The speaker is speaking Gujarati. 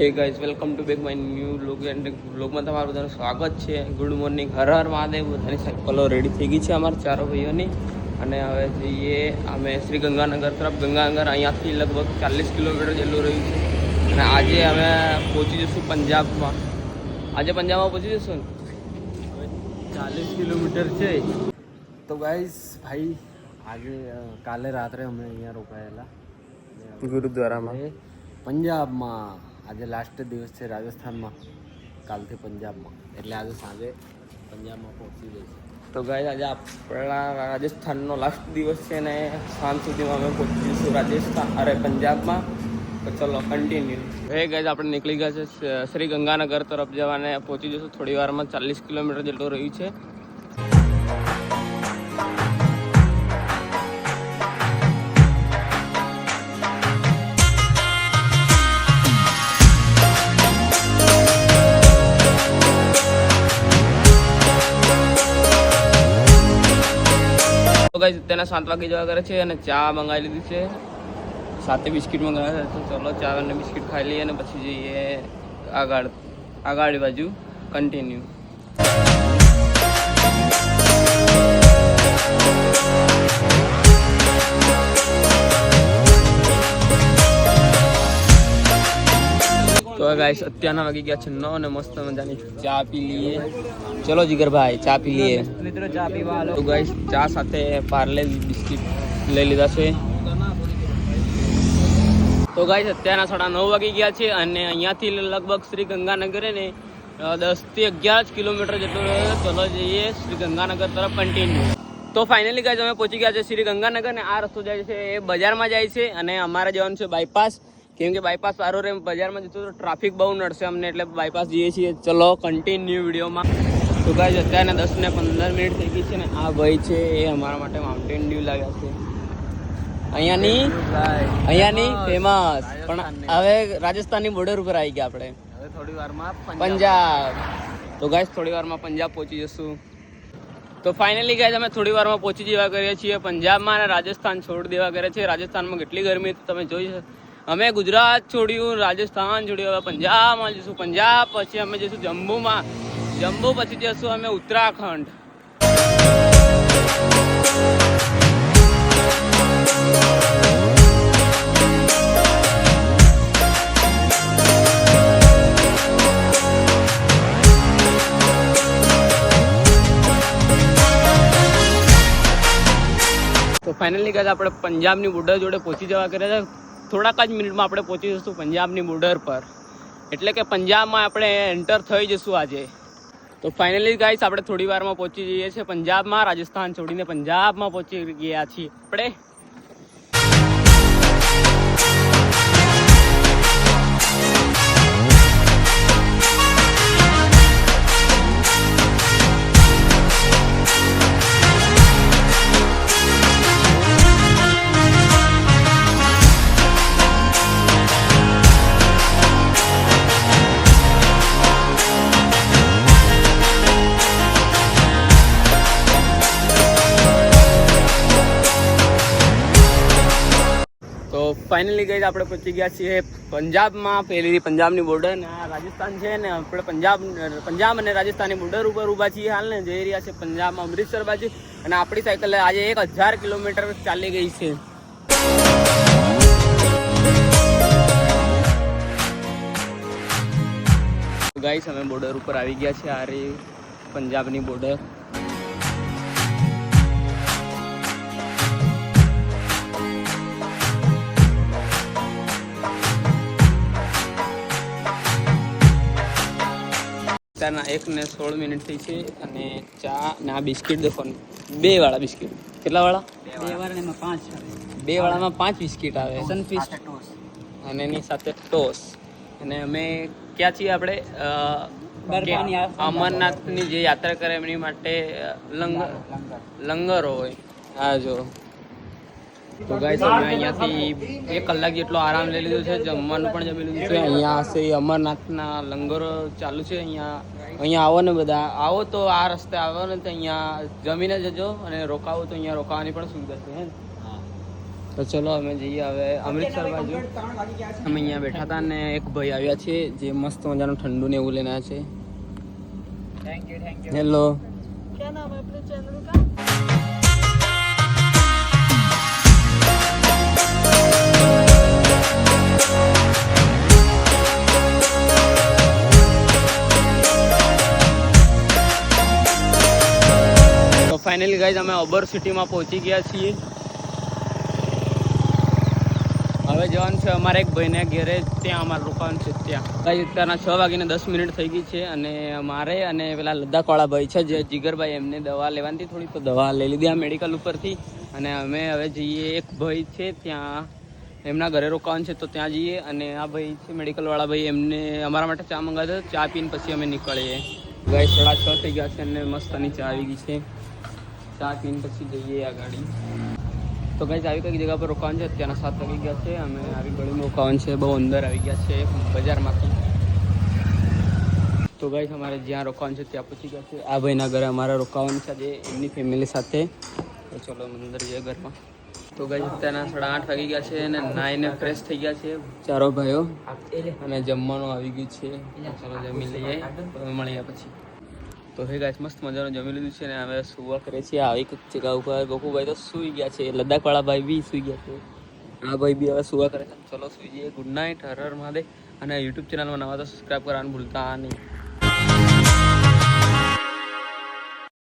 Hey guys welcome to back my new blog and બ્લોગમાં તમારું બધાનું સ્વાગત છે. Good morning Har Har Mahadev. બધાની સાયકલો રેડી થઈ ગઈ છે અમારા ચારો ભાઈઓની. અને હવે જઈએ અમે શ્રી ગંગાનગર તરફ. ગંગાનગર અહીંયાથી લગભગ ચાલીસ કિલોમીટર જેટલું રહ્યું છે. અને આજે અમે પહોંચી જઈશું પંજાબમાં. આજે પંજાબમાં પહોંચી જઈશું ને? ચાલીસ કિલોમીટર છે. તો ગાઈઝ ભાઈ આજે કાલે રાત્રે અમે અહીંયા રોકાયેલા. ગુરુદ્વારામાં. પંજાબમાં. આજે લાસ્ટ દિવસ છે રાજસ્થાનમાં, કાલથી પંજાબમાં. એટલે આજે સાંજે પંજાબમાં પહોંચી જઈશું. તો ગાય આજે આપણા રાજસ્થાનનો લાસ્ટ દિવસ છે ને, સાંજ સુધીમાં અમે પહોંચી જઈશું રાજસ્થાન, અરે પંજાબમાં. તો ચલો કન્ટિન્યુ હે ગાય આપણે નીકળી ગયા છે, શ્રી ગંગાનગર તરફ જવાને, પહોંચી જઈશું થોડી વારમાં ચાલીસ કિલોમીટર જેટલું રહ્યું છે. તો ગાઈસ, તેના સાત વાગે જવા કરે છે અને ચા મંગાવી લીધી છે. સાથે બિસ્કિટ મંગાવ્યા છે. ચલો ચા અને બિસ્કિટ ખાઈ લઈએ અને પછી જઈએ આગળ આગળ બાજુ. કન્ટિન્યુ ગાઈસ અત્યારના વાગી ગયા છે નવ અને મસ્ત મજાની ચા પી લઈએ. ચલો જીગરભાઈ ચા પી લઈએ. મિત્રો ચા પીવા તો ગાઈસ ચા સાથે પાર્લે બિસ્કિટ લઈ લીધા છે. તો ગાઈસ અત્યારના સાડા નવ વાગી ગયા છે અને અહીંયાથી લગભગ શ્રી ગંગાનગરે ને દસથી અગિયાર જ કિલોમીટર જેટલું. ચલો જઈએ શ્રી ગંગાનગર તરફ કન્ટિન્યુ તો ફાઇનલી ગાઈસ અમે પહોંચી ગયા છે શ્રી ગંગાનગર ને આ રસ્તો જાય છે એ બજારમાં જાય છે અને અમારે જવાનું છે બાયપાસ કેમ કે બાયપાસ સારો રહે બજારમાં જતું તો ટ્રાફિક બહુ નડશે અમને એટલે બાયપાસ જઈએ છીએ. ચલો કન્ટિન્યુ વિડીયોમાં. તો ગાઈસ અત્યારે દસ ને પંદર મિનિટ થઈ ગઈ છે ને આ ભાઈ છે એ અમારા માટે માઉન્ટેન ડ્યુ લાગ્યા છે. અહીંયાની અહીંયાની ફેમસ પણ હવે રાજસ્થાનની બોર્ડર ઉપર આવી ગયા આપણે. હવે થોડી વારમાં પંજાબ. તો ગાય થોડી વારમાં પંજાબ પહોંચી જશું. તો ફાઇનલી ગાય અમે થોડી વારમાં પહોંચી જવા કરીએ છીએ. પંજાબમાં અને રાજસ્થાન છોડ દેવા કરે છે. રાજસ્થાનમાં કેટલી ગરમી તમે જોઈ શકો. અમે ગુજરાત છોડ્યું, રાજસ્થાન છોડ્યું, હવે પંજાબમાં જઈશું. પંજાબ પછી અમે જઈશું જમ્મુમાં. જમ્મુ પછી જઈશું અમે ઉત્તરાખંડ. તો ફાઇનલી ગાઈસ આપણે પંજાબની બોર્ડર જોડે પહોંચી જવા કર્યા છે થોડાક જ મિનિટમાં આપણે પહોંચી જઈશું પંજાબની બોર્ડર પર. એટલે કે પંજાબમાં આપણે એન્ટર થઈ જઈશું આજે. તો ફાઇનલી ગાઈસ આપણે થોડી વારમાં પહોંચી જઈએ છીએ પંજાબમાં, રાજસ્થાન છોડીને પંજાબમાં પહોંચી ગયા છીએ આપણે. ફાઇનલી ગઈ આપણે પહોંચી ગયા છીએ પંજાબમાં. પહેલી પંજાબની બોર્ડર ને આ રાજસ્થાન છે ને આપણે પંજાબ પંજાબ અને રાજસ્થાનની બોર્ડર ઉપર ઊભા છીએ હાલ ને. જઈ રહ્યા છે પંજાબમાં અમૃતસર બાજુ અને આપણી સાયકલ આજે એક હજાર કિલોમીટર ચાલી ગઈ છે. ગાઈસ અમે બોર્ડર ઉપર આવી ગયા છે આ રહી પંજાબની બોર્ડર ચાના એક ને સોળ મિનિટ થઈ છે અને ચા ને આ બિસ્કિટ દેખો બે વાળા બિસ્કિટ. કેટલા વાળા? બે વાર પાંચ બે વાળામાં પાંચ બિસ્કિટ આવે. સનફિસ્ટ અને એની સાથે ટોસ. અને અમે ક્યાં છીએ આપણે? અમરનાથની જે યાત્રા કરે એમની માટે લંગર. લંગરો હોય. હા જો. તો ગાઈસ અમે અહીંયાથી એક કલાક જેટલો આરામ લઈ લીધો છે જમવાનું પણ જમી લીધું છે. અહીંયા હશે અમરનાથના લંગરો ચાલુ છે અહીંયા અહીંયા આવો ને બધા. આવો તો આ રસ્તે આવો ને તો અહીંયા જમીને જજો અને રોકાવો તો અહીંયા રોકાવાની પણ સુવિધા છે તો તો ચલો અમે જઈએ હવે અમૃતસર બાજુ. અમે અહીંયા બેઠા હતા ને એક ભાઈ આવ્યા છે જે મસ્ત મજાનું ઠંડુ ને એવું લઈને આવ્યા છે. હેલો ફાઇનલી ગાઈઝ અમે ઓબર સિટીમાં પહોંચી ગયા છીએ. હવે જવાનું છે અમારે એક ભાઈને ઘેરે, ત્યાં અમારે રોકાવાનું છે, ત્યાં. ગાઈઝ અત્યારના છ વાગીને દસ મિનિટ થઈ ગઈ છે અને મારે અને પેલા લદ્દાખવાળા ભાઈ છે, જે જીગરભાઈ, એમને દવા લેવાની થોડી તો દવા લઈ લીધી આ મેડિકલ ઉપરથી. અને અમે હવે જઈએ, એક ભાઈ છે ત્યાં, એમના ઘરે રોકાવાનું છે, તો ત્યાં જઈએ. અને આ ભાઈ છે મેડિકલવાળા ભાઈ, એમને અમારા માટે ચા મંગાવ્યો ચા પીને પછી અમે નીકળીએ. ગાય સાડા છ થઈ ગયા છે અને મસ્તની ચા આવી ગઈ છે. ચા પીને પછી જઈએ આ ગાડી તો ગાઈઝ આવી કઈ જગ્યા પર રોકાવાનું છે અત્યારના સાત વાગી ગયા છે અમે આવી ગળીમાં રોકાવાનું છે બહુ અંદર આવી ગયા છે બજારમાંથી તો ગાઈઝ અમારે જ્યાં રોકાવાનું છે ત્યાં પહોંચી ગયા છે આ ભાઈના ઘરે અમારે રોકાવાનું છે આજે એમની ફેમિલી સાથે તો ચલો અંદર જઈએ ઘરમાં તો ગાઈઝ અત્યારના સાડા આઠ વાગી ગયા છે અને નાઈને ફ્રેશ થઈ ગયા છે ચારો ભાઈઓ અને જમવાનું આવી ગયું છે ચલો જમી લઈએ તો મળીએ પછી તો હે ગાઈસ મસ્ત મજાનું જમી લીધું છે ને હવે સુવા કરે છે. આવી એક જગ્યા ઉપર ગોકુભાઈ તો સૂઈ ગયા છે. લદ્દાખવાળા ભાઈ બી સૂઈ ગયા છે. આ ભાઈ બી હવે સુવા કરે છે. ચલો સુઈ જઈએ. Good night Har Har Mahadev. અને યુટ્યુબ ચેનલમાં નવા તો સબસ્ક્રાઈબ કરવાનું ભૂલતા નહીં.